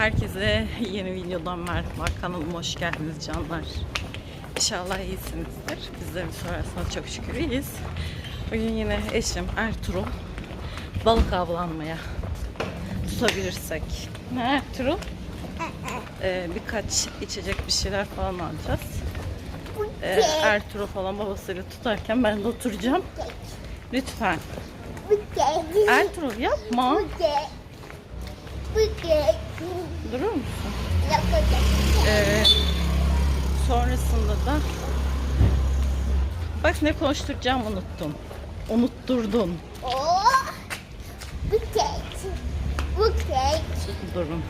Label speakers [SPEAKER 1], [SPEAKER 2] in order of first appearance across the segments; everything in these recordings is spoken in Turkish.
[SPEAKER 1] Herkese yeni videodan merhaba. Kanalıma hoş geldiniz canlar. İnşallah iyisinizdir. Bizleri sorarsanız çok şükür iyiyiz. Bugün yine eşim Ertuğrul balık avlanmaya tutabilirsek. Ne Ertuğrul? Ee, birkaç içecek bir şeyler falan alacağız. Ee, Ertuğrul falan babasıyla tutarken ben de oturacağım. Lütfen. Ertuğrul yapma. Durur musun? Ee, sonrasında da bak ne konuşturacağım unuttum. Unutturdun. Durun.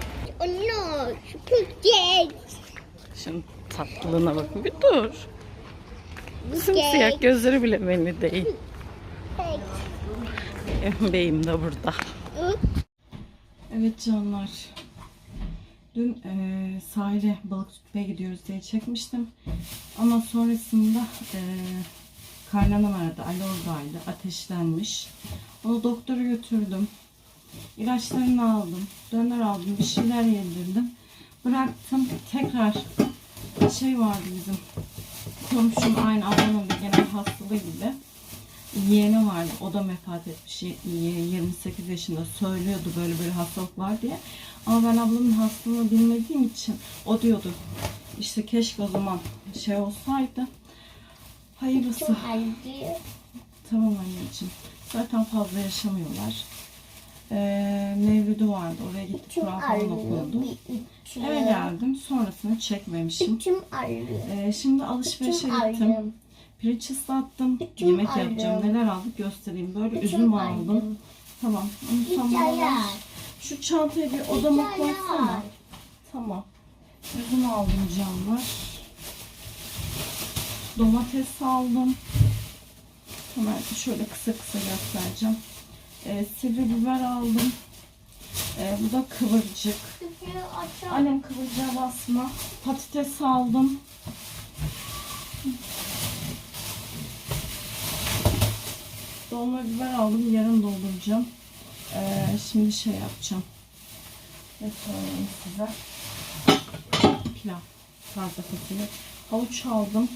[SPEAKER 1] Şimdi tatlılığına bakın. Bir dur. Simsiyah gözleri bile belli değil. Beyim de burada. Evet canlar. Dün eee sahile balık tutmaya gidiyoruz diye çekmiştim. Ama sonrasında eee kaynanam aradı. Ali oradaydı. Ateşlenmiş. Onu doktora götürdüm. İlaçlarını aldım. Döner aldım. Bir şeyler yedirdim. Bıraktım. Tekrar şey vardı bizim komşum aynı ablamın bir genel hastalığı gibi yeğeni vardı. O da vefat etmiş. Y- y- 28 yaşında söylüyordu böyle böyle hastalık var diye. Ama ben ablamın hastalığını bilmediğim için o diyordu. İşte keşke o zaman şey olsaydı. Hayırlısı. Tamam anneciğim. Zaten fazla yaşamıyorlar. Ee, Mevlüt'ü vardı. Oraya gittik. Kur'an falan. Eve geldim. Sonrasını çekmemişim.
[SPEAKER 2] İçim ağrıyor.
[SPEAKER 1] Ee, şimdi alışverişe
[SPEAKER 2] İçim
[SPEAKER 1] gittim.
[SPEAKER 2] ağrıyor.
[SPEAKER 1] Pirinç ıslattım.
[SPEAKER 2] İçim
[SPEAKER 1] Yemek
[SPEAKER 2] ağrıyor.
[SPEAKER 1] yapacağım. Neler aldık göstereyim. Böyle
[SPEAKER 2] İçim
[SPEAKER 1] üzüm
[SPEAKER 2] ağrıyor.
[SPEAKER 1] aldım. Tamam. Şu çantayı bir odama
[SPEAKER 2] Hiç
[SPEAKER 1] koysana.
[SPEAKER 2] ayar.
[SPEAKER 1] Tamam. Üzüm aldım canlar. Domates aldım. Hemen şöyle kısa kısa göstereceğim. Ee, sivri biber aldım. Ee, bu da kıvırcık. Annem kıvırcığa basma. Patates aldım. Dolma biber aldım. Yarın dolduracağım. Ee, şimdi şey yapacağım. Ne söyleyeyim size? Pilav. Taze fasulye. Havuç aldım.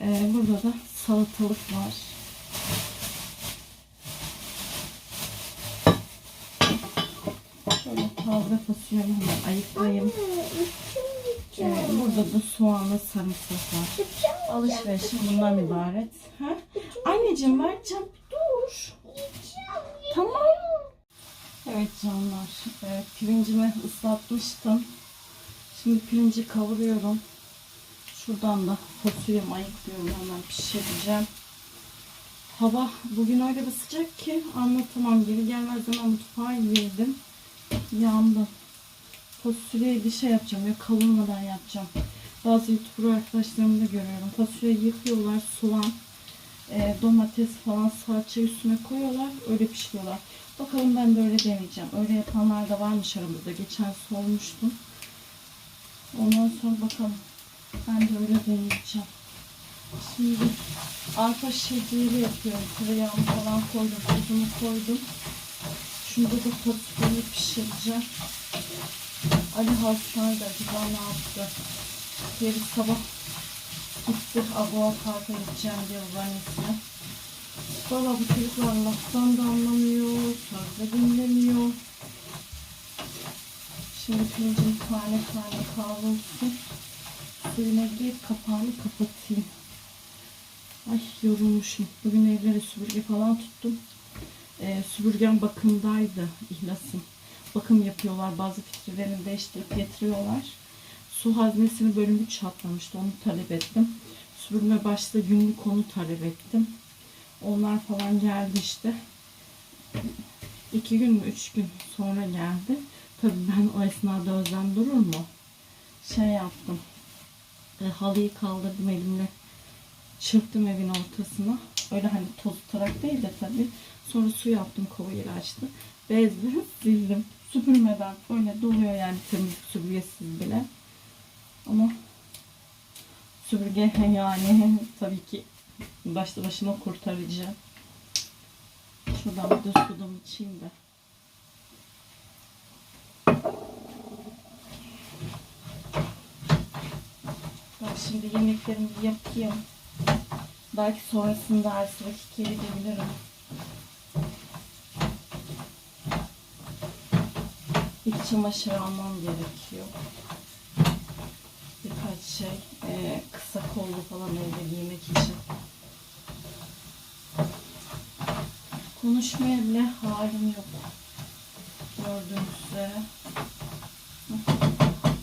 [SPEAKER 1] Ee, burada da salatalık var. Şöyle taze fasulyemi hemen ayıklayayım. Ee, burada da soğanla sarımsak var. Alışverişim bundan ibaret. Ha? Anneciğim. Bir dur. Tamam. Evet canlar. Evet, pirincimi ıslatmıştım. Şimdi pirinci kavuruyorum. Şuradan da fasulyemi ayıklıyorum. Hemen pişireceğim. Hava bugün öyle bir sıcak ki anlatamam. Geri gelmez hemen mutfağa girdim. Yandı. Fasulyeyi bir şey yapacağım ya kavurmadan yapacağım. Bazı youtuber arkadaşlarımı da görüyorum. Fasulyeyi yıkıyorlar, soğan, e, domates falan salça üstüne koyuyorlar. Öyle pişiriyorlar. Bakalım ben de öyle deneyeceğim. Öyle yapanlar da varmış aramızda. Geçen sormuştum. Ondan sonra bakalım. Ben de öyle deneyeceğim. Şimdi arpa şekeri yapıyorum. Tereyağını falan koydum. Tuzumu koydum. Şunda da fasulyeyi pişireceğim. Ali hastaydı. Acaba ne yaptı? Yarın sabah Agua Park'a gideceğim diye babaannesine. Valla bu çocuklar laftan da anlamıyor. Sözde dinlemiyor. Şimdi pirincim tane tane kavrulsun. Suyuna girip kapağını kapatayım. Ay yorulmuşum. Bugün evlere süpürge falan tuttum. Ee, süpürgem bakımdaydı ihlasım. Bakım yapıyorlar. Bazı filtrelerini değiştirip getiriyorlar. Su haznesini bölümü çatlamıştı. Onu talep ettim. Süpürme başta günlük onu talep ettim. Onlar falan geldi işte. İki gün mü üç gün sonra geldi. Tabii ben o esnada özlem durur mu? Şey yaptım. E, halıyı kaldırdım elimle. Çırptım evin ortasına. Öyle hani toz tutarak değil de tabii. Sonra su yaptım kovayı açtı. Bezle sildim. Süpürmeden öyle doluyor yani temizlik süpürgesiz bile. Ama süpürge yani tabii ki başta başıma kurtarıcı. Şuradan bir de sudamı içeyim de. Ben şimdi yemeklerimi yapayım. Belki sonrasında arsa vakit gelebilirim. İç çamaşır almam gerekiyor. Şey. eee, kısa kollu falan evde giymek için. Konuşmaya bile halim yok. Gördüğünüz üzere.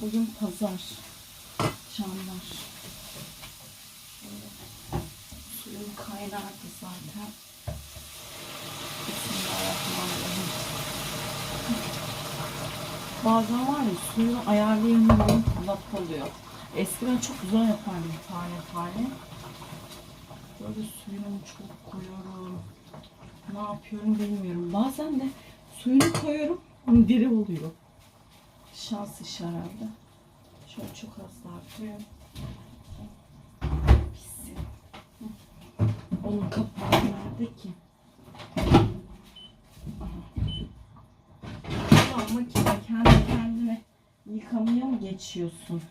[SPEAKER 1] Bugün pazar. Şöyle. Suyum kaynardı zaten. Bazen var ya suyunu ayarlayamıyorum. Laf oluyor. Eskiden çok güzel yapardım tane tane. Böyle suyunu çok koyuyorum. Ne yapıyorum bilmiyorum. Bazen de suyunu koyuyorum. Diri oluyor. Şans iş herhalde. Şöyle çok az daha koyuyorum. Onun kapağı nerede ki? Aha. Makine kendi kendine yıkamaya mı geçiyorsun?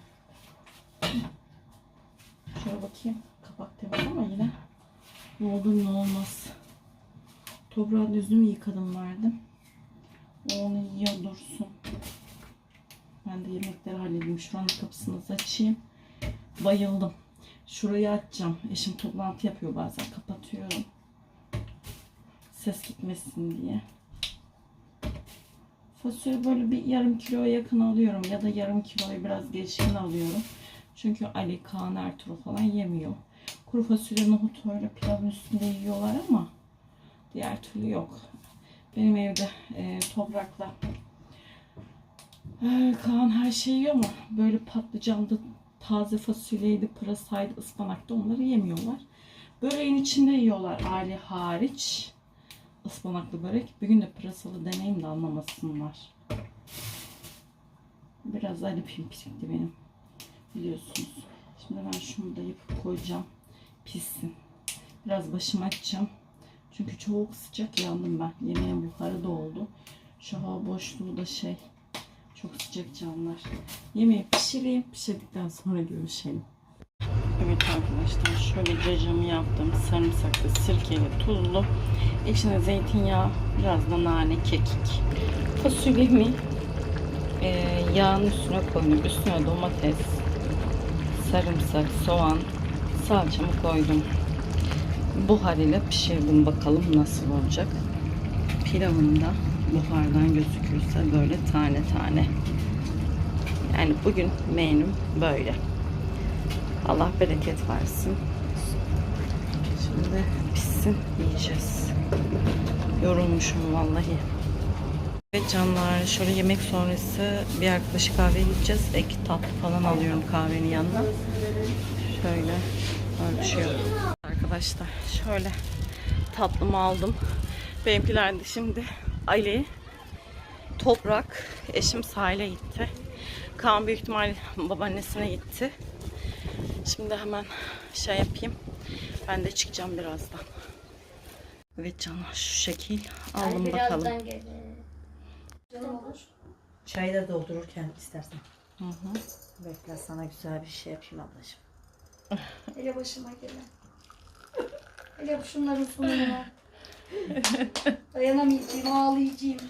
[SPEAKER 1] Bakayım. Kapak temiz ama yine ne olur ne olmaz. Toprağın yüzümü yıkadım verdim. Onu yiyor dursun. Ben de yemekleri halledeyim. Şuranın kapısını açayım. Bayıldım. Şurayı açacağım. Eşim toplantı yapıyor bazen. Kapatıyorum. Ses gitmesin diye. Fasulye böyle bir yarım kiloya yakın alıyorum. Ya da yarım kiloyu biraz geçkin alıyorum. Çünkü Ali, Kaan, Ertuğrul falan yemiyor. Kuru fasulye, nohut öyle pilavın üstünde yiyorlar ama diğer türlü yok. Benim evde e, toprakla ee, Kaan her şeyi yiyor ama böyle patlıcandı, taze fasulyeydi, pırasaydı, ıspanakta onları yemiyorlar. Böreğin içinde yiyorlar Ali hariç. Ispanaklı börek. Bir gün de pırasalı deneyim de anlamasınlar. Biraz Ali pimpirikti benim. Biliyorsunuz. Şimdi ben şunu da yapıp koyacağım. Pişsin. Biraz başımı açacağım. Çünkü çok sıcak yandım ben. Yemeğin buharı da oldu. Şu hava boşluğu da şey. Çok sıcak canlar. Yemeği pişireyim. Pişirdikten sonra görüşelim. Evet arkadaşlar şöyle cacığımı yaptım. Sarımsaklı, sirkeli, tuzlu. İçine zeytinyağı, biraz da nane, kekik. Fasulyemi e, yağın üstüne koydum. Üstüne domates, sarımsak, soğan, salçamı koydum. Buhar ile pişirdim. Bakalım nasıl olacak. Pilavım da buhardan gözükürse böyle tane tane. Yani bugün menüm böyle. Allah bereket versin. Şimdi pişsin yiyeceğiz. Yorulmuşum vallahi. Evet canlar şöyle yemek sonrası bir arkadaşı kahveye gideceğiz. Ek tatlı falan alıyorum kahvenin yanına. Şöyle ölçüyorum. Arkadaşlar şöyle tatlımı aldım. Benimkiler de şimdi Ali, Toprak, eşim sahile gitti. Kaan büyük ihtimal babaannesine gitti. Şimdi hemen şey yapayım. Ben de çıkacağım birazdan. Evet canlar şu şekil aldım bakalım.
[SPEAKER 2] Olur?
[SPEAKER 3] Çayı da doldururken istersen.
[SPEAKER 1] Hı hı.
[SPEAKER 3] Bekle sana güzel bir şey yapayım ablacığım.
[SPEAKER 2] Hele başıma gelen. Hele şunların sonuna. Dayanamayacağım, ağlayacağım.